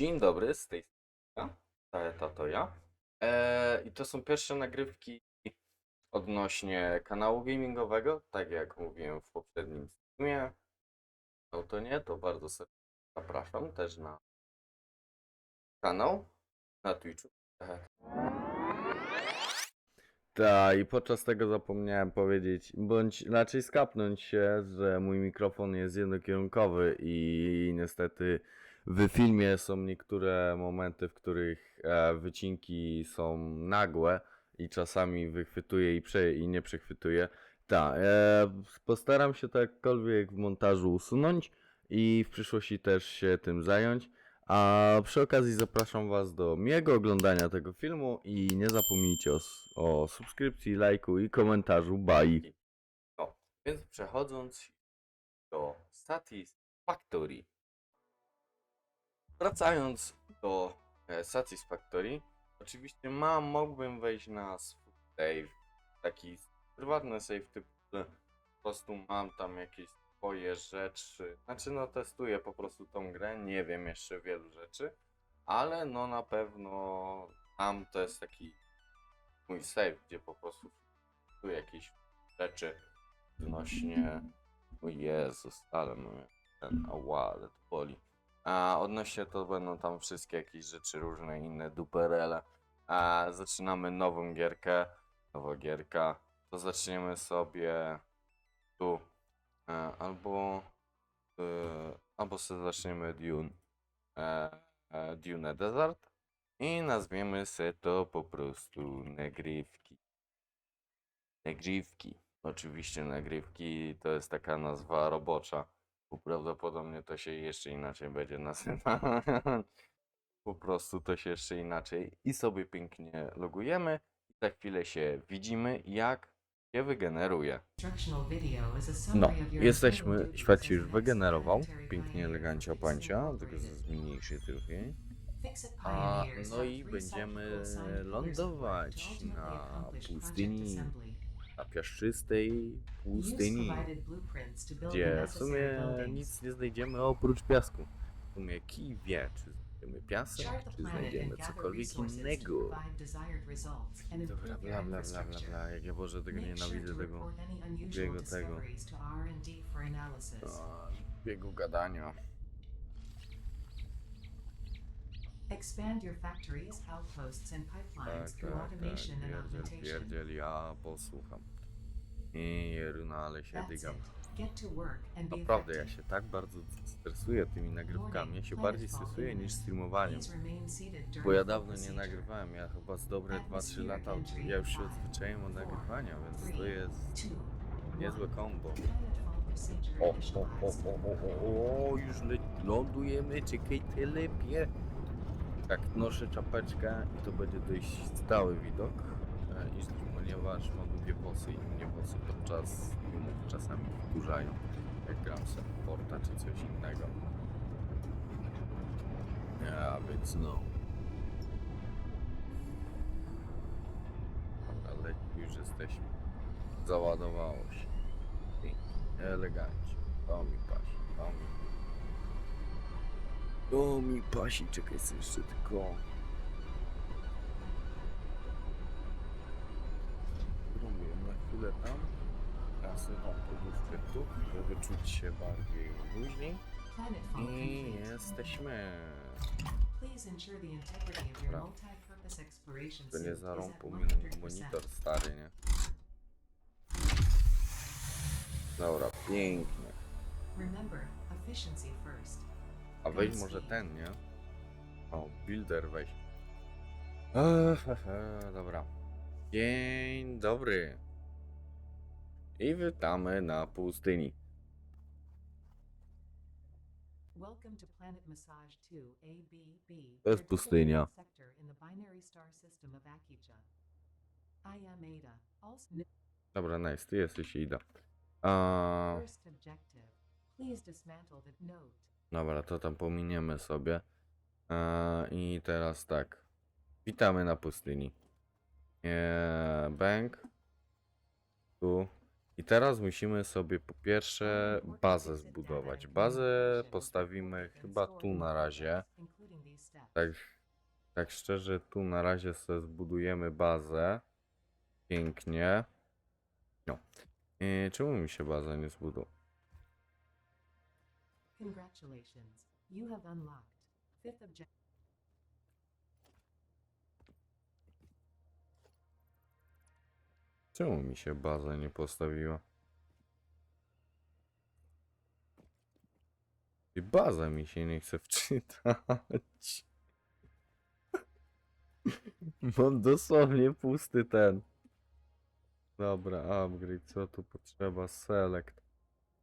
Dzień dobry, z tej strony Taeta to ja. Eee, I to są pierwsze nagrywki odnośnie kanału gamingowego, tak jak mówiłem w poprzednim streamie. No to nie, to bardzo serdecznie zapraszam też na kanał na Twitchu. Tak, i podczas tego zapomniałem powiedzieć, bądź raczej skapnąć się, że mój mikrofon jest jednokierunkowy i niestety w filmie są niektóre momenty, w których e, wycinki są nagłe i czasami wychwytuję i, prze, i nie przechwytuję. Tak, postaram się to jakkolwiek w montażu usunąć i w przyszłości też się tym zająć. A przy okazji zapraszam Was do miłego oglądania tego filmu i nie zapomnijcie o, o subskrypcji, lajku i komentarzu. Bye! No, więc przechodząc do Satisfactory. Wracając do e, Satisfactory, oczywiście mam, mógłbym wejść na swój save, taki prywatny save typu, po prostu mam tam jakieś swoje rzeczy, znaczy no testuję po prostu tą grę, nie wiem jeszcze wielu rzeczy, ale no na pewno tam to jest taki mój save, gdzie po prostu tu jakieś rzeczy odnośnie, o Jezus, ale mamy ten, ała, ale to boli. A odnośnie to będą tam wszystkie jakieś rzeczy różne, inne duperele. A zaczynamy nową gierkę, nowa gierka, to zaczniemy sobie tu e, albo e, albo sobie zaczniemy Dune e, e, Dune Desert i nazwiemy sobie to po prostu nagrywki. Nagrywki. Oczywiście nagrywki to jest taka nazwa robocza. Bo prawdopodobnie to się jeszcze inaczej będzie nazywać. Po prostu to się jeszcze inaczej. I sobie pięknie logujemy. I za chwilę się widzimy, jak się wygeneruje. No, jesteśmy, świat się już wygenerował, pięknie elegancia pancia, tylko zmniejszy trochę. A, no i będziemy lądować na pustyni, na piaszczystej pustyni, gdzie w sumie nic nie znajdziemy oprócz piasku. W sumie kij wie, czy znajdziemy piasek, czy znajdziemy cokolwiek innego. Dobra, bla bla bla bla bla, jak ja Boże tego nienawidzę, tego biegu tego. Biegu gadania. Expand your factories, outposts, and Tak, pipelines tak, through tak, automation and pierdziel, augmentation. pierdziel, ja posłucham. I Jeruna, ale się That's dygam. it. Get to work and be Naprawdę, ja effective. się tak bardzo stresuję tymi nagrywkami, ja się bardziej stresuję niż streamowaniem. Please remain seated during Bo ja dawno nie procedure. nagrywałem, ja chyba z dobre 2-3 lata, ja już się odzwyczaiłem od nagrywania, więc to jest Two, niezłe combo. procedure O, o, initialized. o, o, o, o, już le- lądujemy, czekaj, telepie. Tak, noszę czapeczkę i to będzie dość stały widok, e, ponieważ mam długie włosy i mnie włosy podczas filmów czasami wkurzają, jak gram Forta czy coś innego. Ja, więc no. Ale już jesteśmy. Załadowało się. Elegancie. To mi pasi, to mi. To mi pasi, czekaj jeszcze tylko. Robię na chwilę tam. Sobie dam poduszkę tu, żeby czuć się bardziej luźniej. I jesteśmy. Dobra. To nie at mi 100%. monitor stary, nie? Dobra, pięknie. Remember, efficiency first. A weź może ten, nie? O, builder weź. He, dobra. Dzień dobry. I witamy na pustyni. Welcome to Planet Massage 2 ABB. To jest pustynia. sector in the binary star system of Akija. I am Ada. Also, Dobra, nice, ty jesteś Ida. A, first objective. Please dismantle the note. Dobra, to tam pominiemy sobie. A, I teraz tak. Witamy na pustyni. Eee, bank. Tu. I teraz musimy sobie po pierwsze bazę zbudować. Bazę postawimy chyba tu na razie. tak, tak szczerze, tu na razie sobie zbudujemy bazę. Pięknie. No. Yy, czemu mi się baza nie zbuduje? Congratulations. You have unlocked fifth objective. Czemu mi się baza nie postawiła? I baza mi się nie chce wczytać. Mam dosłownie pusty ten. Dobra, upgrade, co tu potrzeba? Select.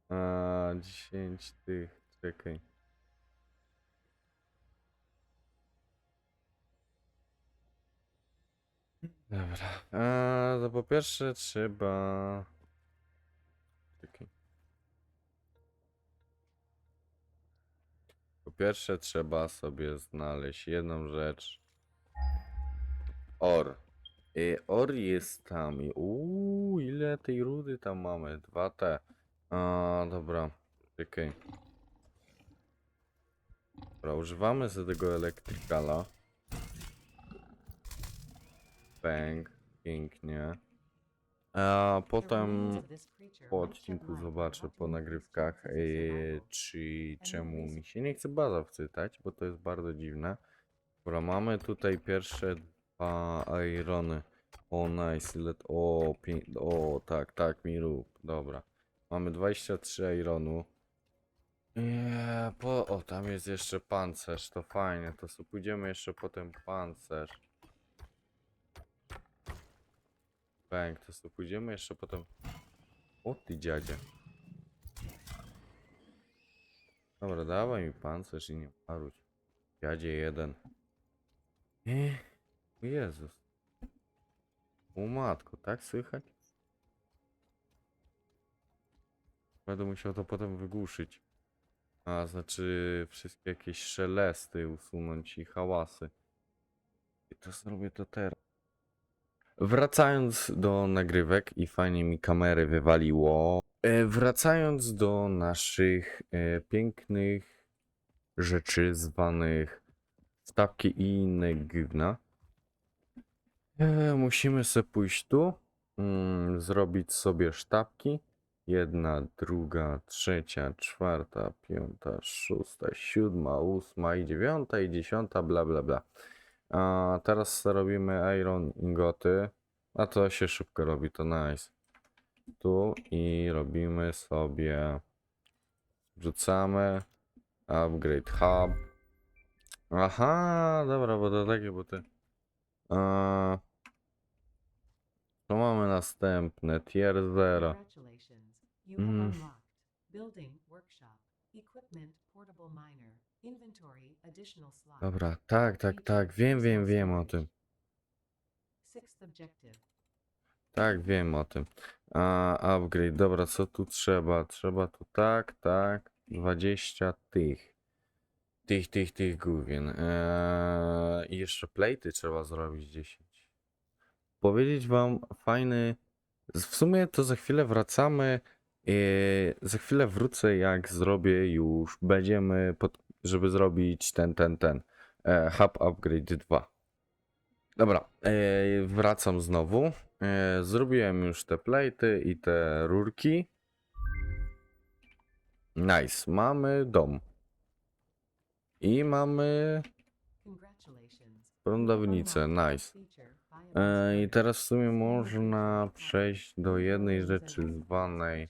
A, 10 tych, czekaj. Dobra. A, to po pierwsze trzeba. Czekaj. Po pierwsze trzeba sobie znaleźć jedną rzecz. Or. Y, or jest tam. Uuu, ile tej rudy tam mamy? 2T. A, dobra. Czekaj. Dobra, używamy sobie tego elektrykala. Bang. Pięknie. A potem po odcinku zobaczę po nagrywkach, survival. czy czemu mi się nie chce baza wczytać, bo to jest bardzo dziwne. Dobra, mamy tutaj pierwsze dwa irony. O, nice, let, o, o, tak, tak, mi rób, dobra. Mamy 23 ironu. Nie, po, o, tam jest jeszcze pancerz, to fajnie, to sobie pójdziemy jeszcze po ten pancerz. Bang, to sobie pójdziemy jeszcze potem. O ty dziadzie. Dobra, dawaj mi pancerz i nie paruć. Dziadzie jeden. Ech, Jezus. O matko, tak słychać? Będę musiał to potem wygłuszyć. A, znaczy wszystkie jakieś szelesty usunąć i hałasy. I to zrobię to teraz. Wracając do nagrywek i fajnie mi kamery wywaliło. E, wracając do naszych e, pięknych rzeczy zwanych stawki i inne gówna. E, musimy sobie pójść tu, mm, zrobić sobie sztabki. Jedna, druga, trzecia, czwarta, piąta, szósta, siódma, ósma i dziewiąta i dziesiąta, bla bla bla. A teraz robimy iron ingoty. A to się szybko robi, to nice. Tu i robimy sobie. Wrzucamy. Upgrade hub. Aha, dobra, bo to takie, bo ty. A, to mamy następne. Tier 0. You have Mm. unlocked building workshop, equipment portable miner, inventory additional slots. Dobra, tak, tak, tak. Wiem, wiem, wiem o tym. Sixth objective. Tak, wiem o tym. A, upgrade, dobra, co tu trzeba? Trzeba tu tak, tak, 20 tych. Tych, tych, tych główien. Eee, I jeszcze plejty trzeba zrobić 10. Powiedzieć wam fajny. z- W sumie to za chwilę wracamy. Za chwilę wrócę, jak zrobię już. Będziemy, pod, żeby zrobić ten, ten, ten. E, hub Upgrade 2. Dobra, e, wracam znowu. E, zrobiłem już te plejty i te rurki. Nice, mamy dom. I mamy prądownicę, nice. I teraz w sumie można przejść do jednej rzeczy zwanej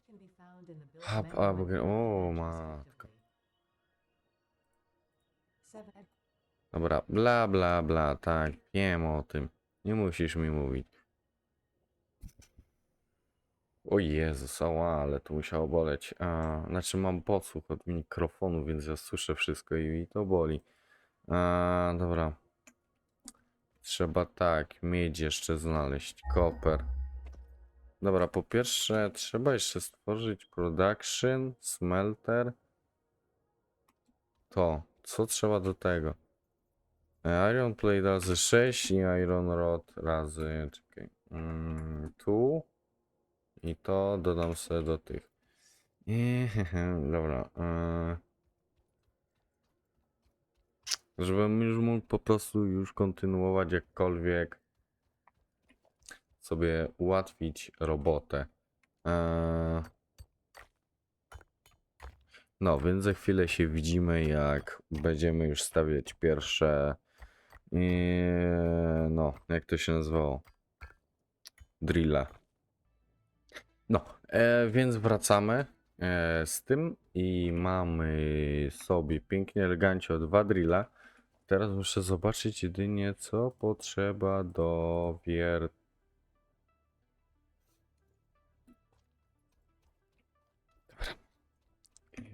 Upgrade. O, matko. Dobra, bla bla bla, tak, wiem o tym. Nie musisz mi mówić. O Jezus, ała, ale to musiało boleć. A, znaczy mam podsłuch od mikrofonu, więc ja słyszę wszystko i, i to boli. A, dobra. Trzeba tak, miedź jeszcze znaleźć, koper. Dobra, po pierwsze trzeba jeszcze stworzyć production, smelter. To, co trzeba do tego? Iron plate razy 6 i iron rod razy, czekaj, mm, tu i to dodam sobie do tych. I, dobra. E, Żebym już mógł po prostu już kontynuować jakkolwiek sobie ułatwić robotę. Eee... No, więc za chwilę się widzimy, jak będziemy już stawiać pierwsze. No, jak to się nazywało? Drilla. No, e, więc wracamy e, z tym i mamy sobie pięknie, elegancio dwa drilla. Teraz muszę zobaczyć jedynie co potrzeba do wier...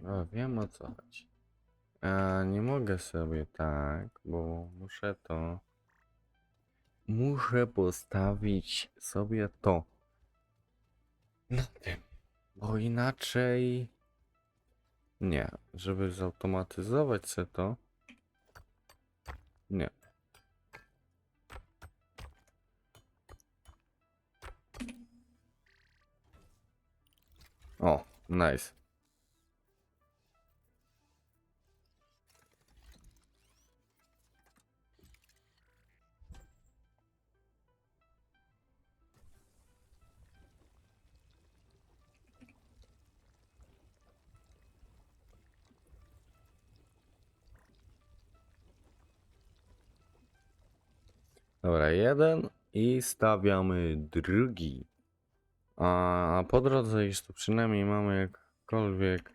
O, wiem o co chodzi. A, nie mogę sobie tak, bo muszę to... Muszę postawić sobie to na tym, bo inaczej... Nie, żeby zautomatyzować sobie to... Nie. O, nice. Dobra, jeden i stawiamy drugi. A, a po drodze już tu przynajmniej mamy jakkolwiek.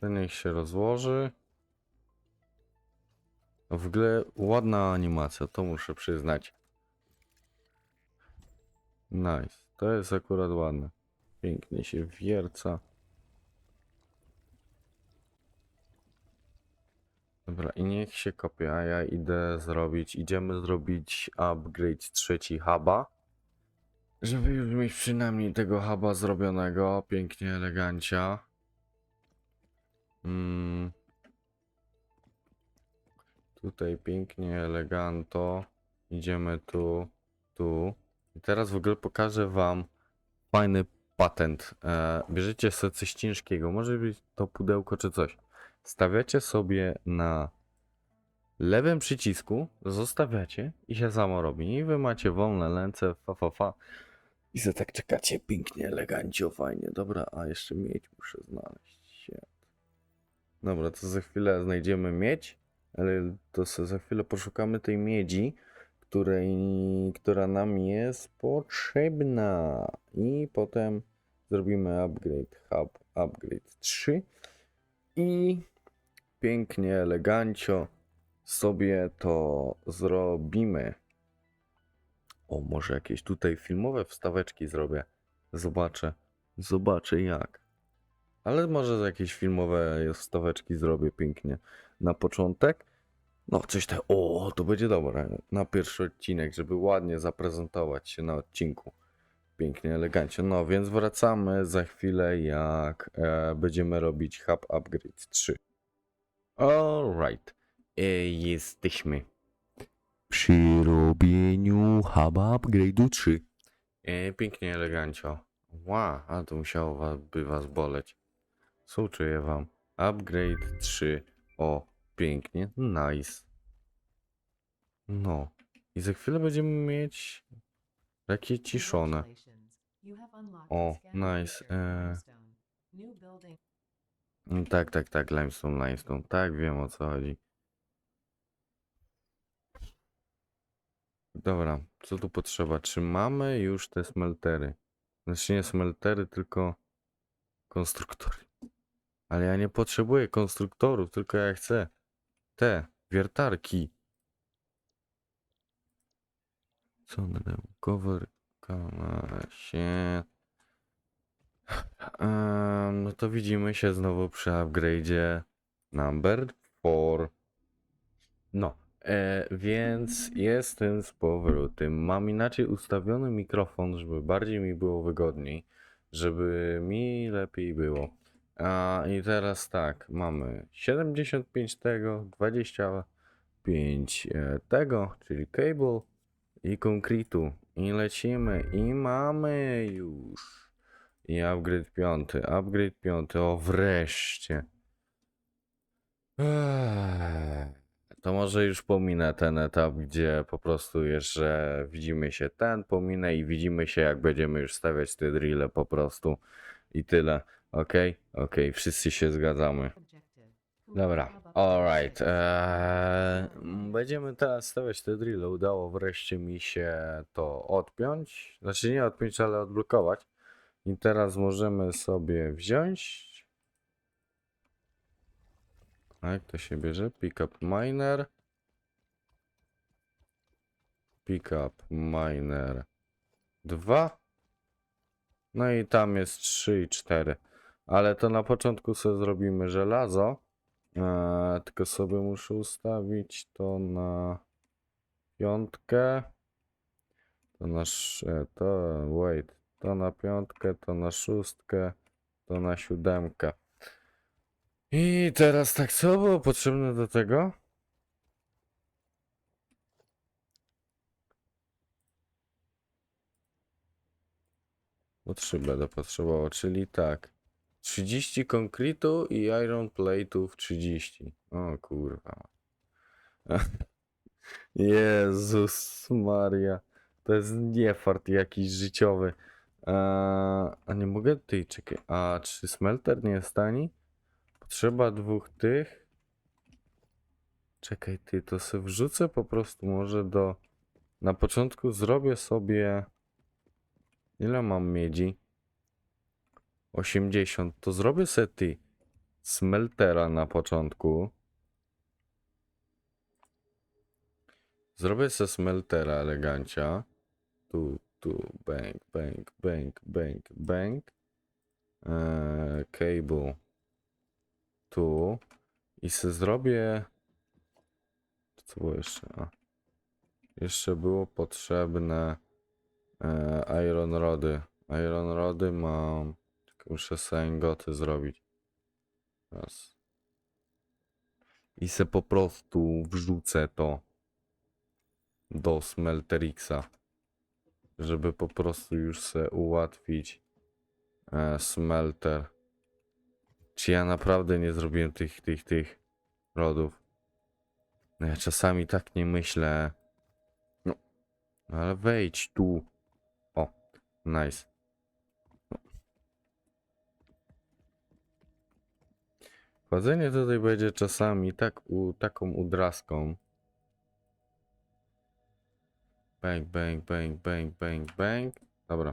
To niech się rozłoży. W ogóle ładna animacja, to muszę przyznać. Nice, to jest akurat ładne. Pięknie się wierca. Dobra, i niech się kopie, a ja idę zrobić, idziemy zrobić upgrade trzeci huba. Żeby już mieć przynajmniej tego huba zrobionego, pięknie, elegancia. Mm. Tutaj pięknie, eleganto. Idziemy tu, tu. I teraz w ogóle pokażę wam fajny patent. E, bierzecie sobie coś ciężkiego, może być to pudełko czy coś. Stawiacie sobie na lewym przycisku, zostawiacie i się samo robi. I wy macie wolne ręce, fa fa fa. I sobie tak czekacie pięknie, elegancio, fajnie. Dobra, a jeszcze miedź muszę znaleźć. Dobra, to za chwilę znajdziemy miedź, ale to za chwilę poszukamy tej miedzi, której, która nam jest potrzebna. I potem zrobimy upgrade hub, upgrade 3 i pięknie, elegancio sobie to zrobimy. O, może jakieś tutaj filmowe wstaweczki zrobię. Zobaczę. Zobaczę jak. Ale może jakieś filmowe wstaweczki zrobię pięknie na początek. No, coś tak. O, to będzie dobre. Na pierwszy odcinek, żeby ładnie zaprezentować się na odcinku. Pięknie, elegancie. No, więc wracamy za chwilę, jak e, będziemy robić Hub Upgrade 3. Alright. E, jesteśmy przy robieniu Huba Upgrade'u 3. E, pięknie, elegancio. Ła, a to musiało was, by was boleć. Współczuję wam. Upgrade 3. O, pięknie, nice. No. I za chwilę będziemy mieć takie ciszone. O, nice, e. Mm, Tak, tak, tak, limestone, limestone. Tak, wiem o co chodzi. Dobra, co tu potrzeba? Czy mamy już te smeltery? Znaczy nie smeltery, tylko konstruktory. Ale ja nie potrzebuję konstruktorów, tylko ja chcę te wiertarki. Co one dają? Cover, się. No to widzimy się znowu przy upgrade'zie number 4. No, e, więc jestem z powrotem. Mam inaczej ustawiony mikrofon, żeby bardziej mi było wygodniej, żeby mi lepiej było. A i teraz tak, mamy 75 tego, 25 e, tego, czyli cable i konkretu. I lecimy i mamy już. I upgrade piąty, upgrade piąty, o wreszcie. Eee, To może już pominę ten etap, gdzie po prostu jeszcze widzimy się ten, pominę i widzimy się jak będziemy już stawiać te drille po prostu i tyle. Okej? Okej, wszyscy się zgadzamy. Dobra, alright. Eee, będziemy teraz stawiać te drille. Udało wreszcie mi się to odpiąć. Znaczy nie odpiąć, ale odblokować. I teraz możemy sobie wziąć. A jak to się bierze? Pickup miner. Pickup miner 2. No i tam jest 3 i 4. Ale to na początku sobie zrobimy żelazo. Eee, tylko sobie muszę ustawić to na piątkę. To na sz- e, to wait, to na piątkę, to na szóstkę, to na siódemkę. I teraz tak, co było potrzebne do tego? Bo będę potrzebował, czyli tak. 30 konkretu i iron plate'ów 30. O kurwa. Jezus Maria. To jest niefart jakiś życiowy. A nie mogę tej czekaj. A czy smelter nie jest tani? Potrzeba dwóch tych. Czekaj, ty to sobie wrzucę po prostu może do. Na początku zrobię sobie. Ile mam miedzi? 80. To zrobię sobie ty smeltera na początku. Zrobię sobie smeltera elegancia. Tu, tu, bang, bang, bang, bang, bang. Eee, cable. Tu. I se zrobię... Co było jeszcze? A. Jeszcze było potrzebne e, iron rody. Iron rody mam... Tylko muszę sobie goty zrobić. Raz. I se po prostu wrzucę to do Smelterixa, żeby po prostu już se ułatwić e, smelter. Czy ja naprawdę nie zrobiłem tych, tych, tych rodów? No ja czasami tak nie myślę. No, ale wejdź tu. O, nice. Chodzenie tutaj będzie czasami tak u, taką udraską. Bang, bang, bang, bang, bang, bang. Dobra.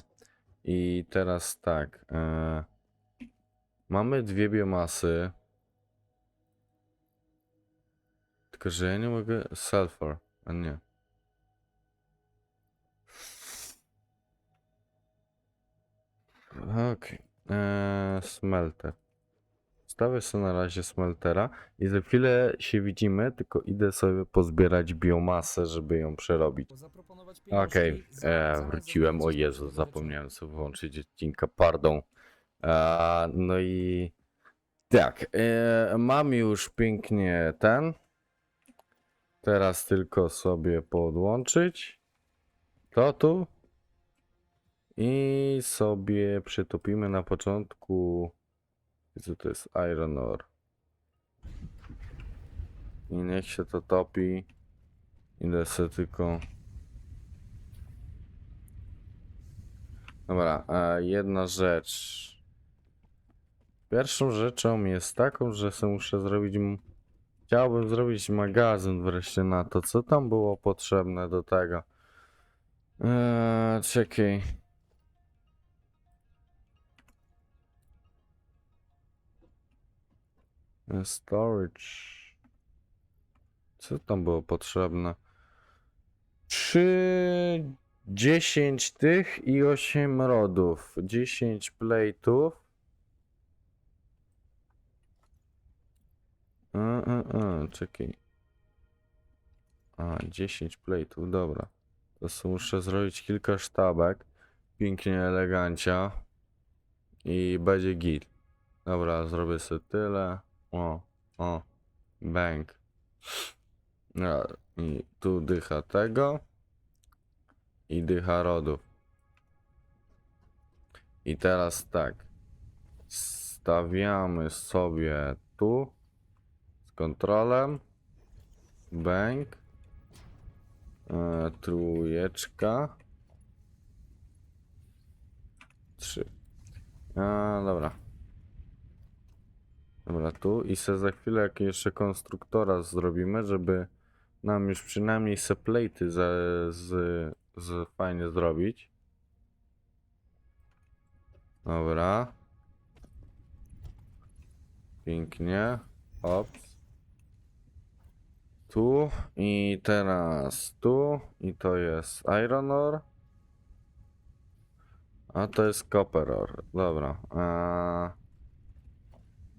I teraz tak. E, mamy dwie biomasy. Tylko, że ja nie mogę. Sulfur, a nie. Okej. Okay. Smelter. Stawię sobie na razie smeltera i za chwilę się widzimy, tylko idę sobie pozbierać biomasę, żeby ją przerobić. Okej, za- e, wróciłem, o Jezu, zapomniałem sobie włączyć odcinka, pardon. E, no i tak, e, mam już pięknie ten. Teraz tylko sobie podłączyć to tu i sobie przytopimy na początku. Co to jest iron ore? I niech się to topi. Idę sobie tylko. Dobra, jedna rzecz. Pierwszą rzeczą jest taką, że sobie muszę zrobić. Chciałbym zrobić magazyn wreszcie na to, co tam było potrzebne do tego. Eee, czekaj. Storage. Co tam było potrzebne? 3, 10 tych i 8 rodów. 10 plate'ów. A, a, a, czekaj. A, 10 plate'ów, dobra. To muszę zrobić kilka sztabek. Pięknie elegancia. I będzie git. Dobra, zrobię sobie tyle. O, o, bang. No, i tu dycha tego. I dycha rodów. I teraz tak. Stawiamy sobie tu. kontrolem. Bank. E, trójeczka. Trzy. Dobra. Dobra, tu i se za chwilę jak jeszcze konstruktora zrobimy, żeby nam już przynajmniej se plate'y z, z, z fajnie zrobić. Dobra. Pięknie. Ops. Tu i teraz tu i to jest iron ore. A to jest copper ore. Dobra. A...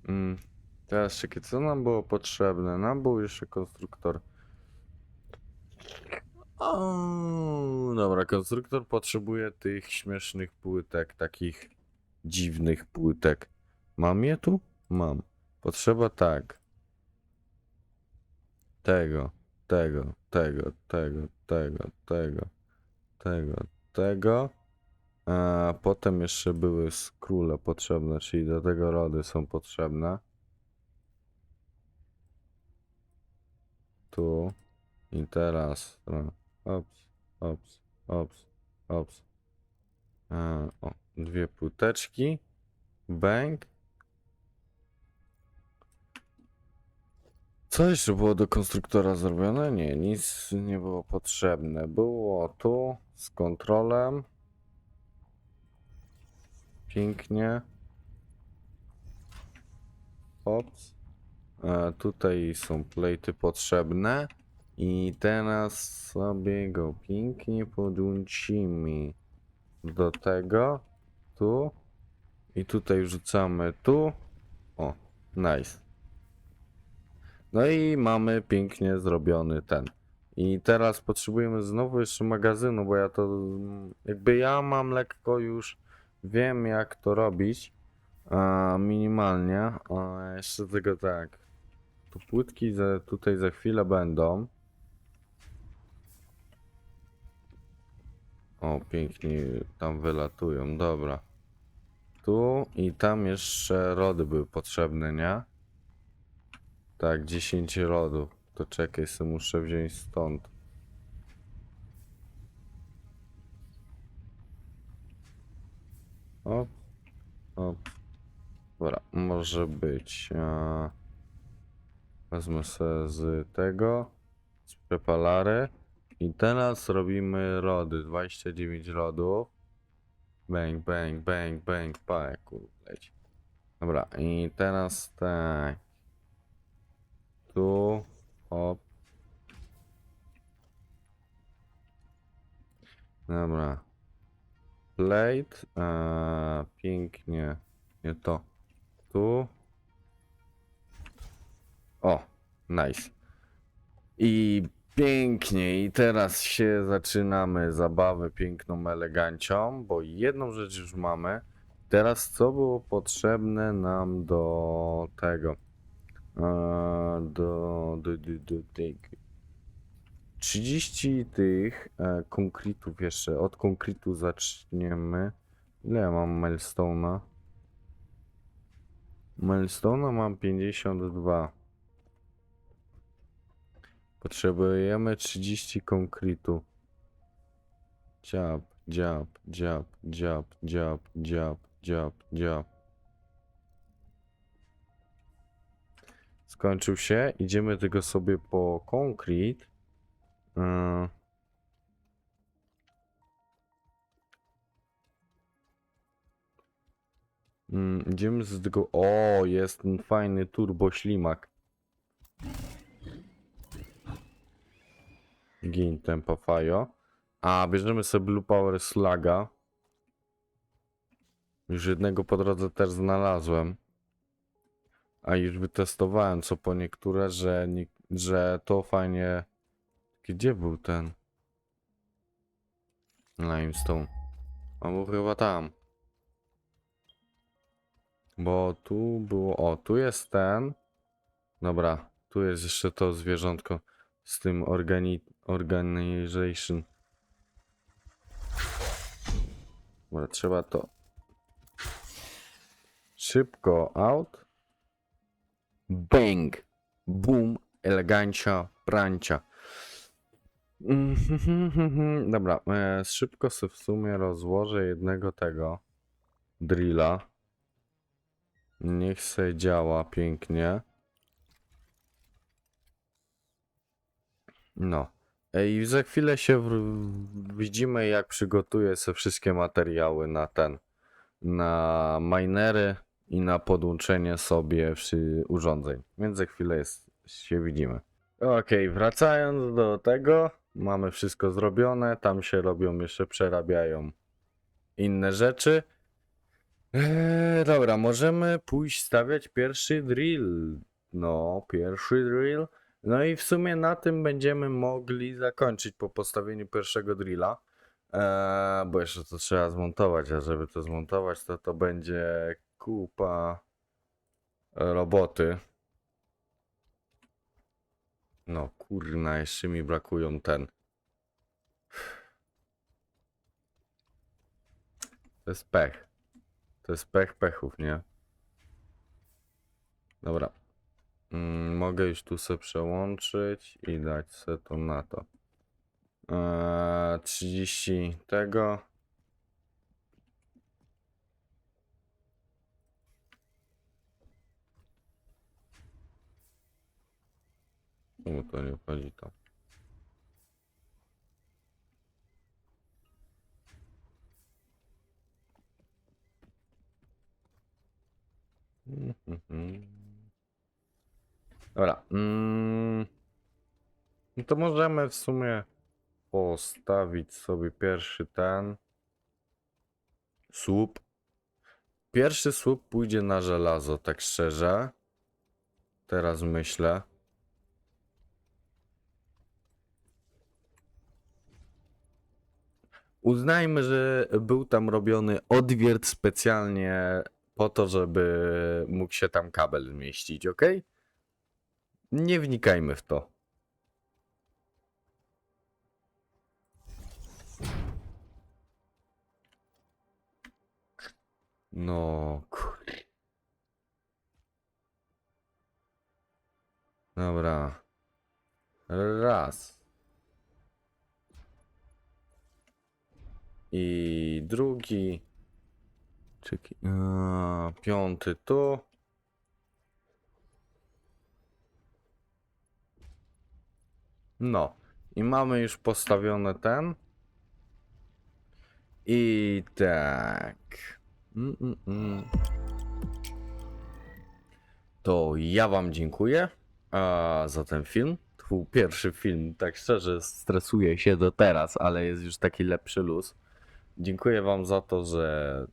Mm. Teraz czekaj, co nam było potrzebne? Nam był jeszcze konstruktor. O, dobra, konstruktor potrzebuje tych śmiesznych płytek, takich dziwnych płytek. Mam je tu? Mam. Potrzeba tak. Tego, tego, tego, tego, tego, tego, tego, tego. A potem jeszcze były skróle potrzebne, czyli do tego rody są potrzebne. Tu. I teraz. Ops, ops, ops, ops. E, o, dwie płyteczki. Bank. Co jeszcze było do konstruktora zrobione? Nie, nic nie było potrzebne. Było tu z kontrolem. Pięknie. Ops. E, tutaj są plejty potrzebne. I teraz sobie go pięknie podłączymy do tego. Tu. I tutaj wrzucamy tu. O, nice. No i mamy pięknie zrobiony ten. I teraz potrzebujemy znowu jeszcze magazynu, bo ja to jakby ja mam lekko już wiem jak to robić. A, minimalnie. A jeszcze tego tak. Tu płytki za, tutaj za chwilę będą. O, pięknie tam wylatują, dobra. Tu i tam jeszcze rody były potrzebne, nie? Tak, 10 rodów. To czekaj, sobie muszę wziąć stąd. Op, op. Dobra, może być. A... Wezmę sobie z tego, z prepalary. I teraz robimy rody. 29 rodów. Bang, bang, bang, bang, pa, kur, leci. Dobra, i teraz tak. Tu, hop. Dobra. Plate, a, pięknie. Nie to. Tu. O, nice. I pięknie. I teraz się zaczynamy zabawę piękną elegancią, bo jedną rzecz już mamy. Teraz co było potrzebne nam do tego? E, do, do, do, do tego. 30 tych e, konkretów jeszcze. Od konkretu zaczniemy. Ile ja mam milestone'a? Milestone'a mam 52. Potrzebujemy 30 konkretu. Dziab, dziab, dziab, dziab, dziab, dziab, dziab, dziab. Skończył się. Idziemy tego sobie po konkret. Yy. Idziemy z tego. O, jest ten fajny turbo ślimak. Gin tempo fajo. A bierzemy sobie Blue Power Sluga. Już jednego po drodze też znalazłem. A już wytestowałem co po niektóre, że, nie, że to fajnie. Gdzie był ten? Limestone. On był chyba tam. Bo tu było. O, tu jest ten. Dobra, tu jest jeszcze to zwierzątko z tym organi organization. Dobra, trzeba to szybko out. Bang! Boom, elegancia, prancia. Dobra, e, szybko sobie w sumie rozłożę jednego tego drilla. Niech se działa pięknie. No. E, I za chwilę się w... widzimy, jak przygotuję sobie wszystkie materiały na ten, na minery i na podłączenie sobie urządzeń. Więc za chwilę jest, się widzimy. Okej, wracając do tego, mamy wszystko zrobione, tam się robią jeszcze, przerabiają inne rzeczy. Eee, dobra, możemy pójść stawiać pierwszy drill. No, pierwszy drill. No i w sumie na tym będziemy mogli zakończyć po postawieniu pierwszego drilla. Eee, bo jeszcze to trzeba zmontować, a żeby to zmontować, to to będzie kupa roboty. No kurna, jeszcze mi brakują ten. To jest pech. To jest pech pechów, nie? Dobra. Mm, mogę już tu sobie przełączyć i dać sobie to na to. Eee, 30 tego. Czemu to nie wchodzi tam? Dobra. Mm. No to możemy w sumie postawić sobie pierwszy ten słup. Pierwszy słup pójdzie na żelazo, tak szczerze. Teraz myślę. Uznajmy, że był tam robiony odwiert specjalnie po to, żeby mógł się tam kabel zmieścić, ok? Nie wnikajmy w to. No, kur... Dobra. Raz. I drugi. Czeki... A, piąty tu. No. I mamy już postawiony ten. I tak. Mm, mm, mm. To ja wam dziękuję a, za ten film. Był pierwszy film, tak szczerze stresuję się do teraz, ale jest już taki lepszy luz. Dziękuję wam za to, że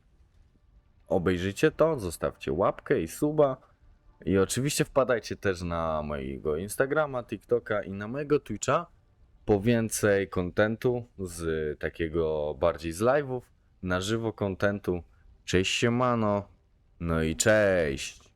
obejrzycie to, zostawcie łapkę i suba. I oczywiście wpadajcie też na mojego Instagrama, TikToka i na mojego Twitcha po więcej kontentu z takiego bardziej z live'ów, na żywo kontentu. Cześć siemano, no i cześć!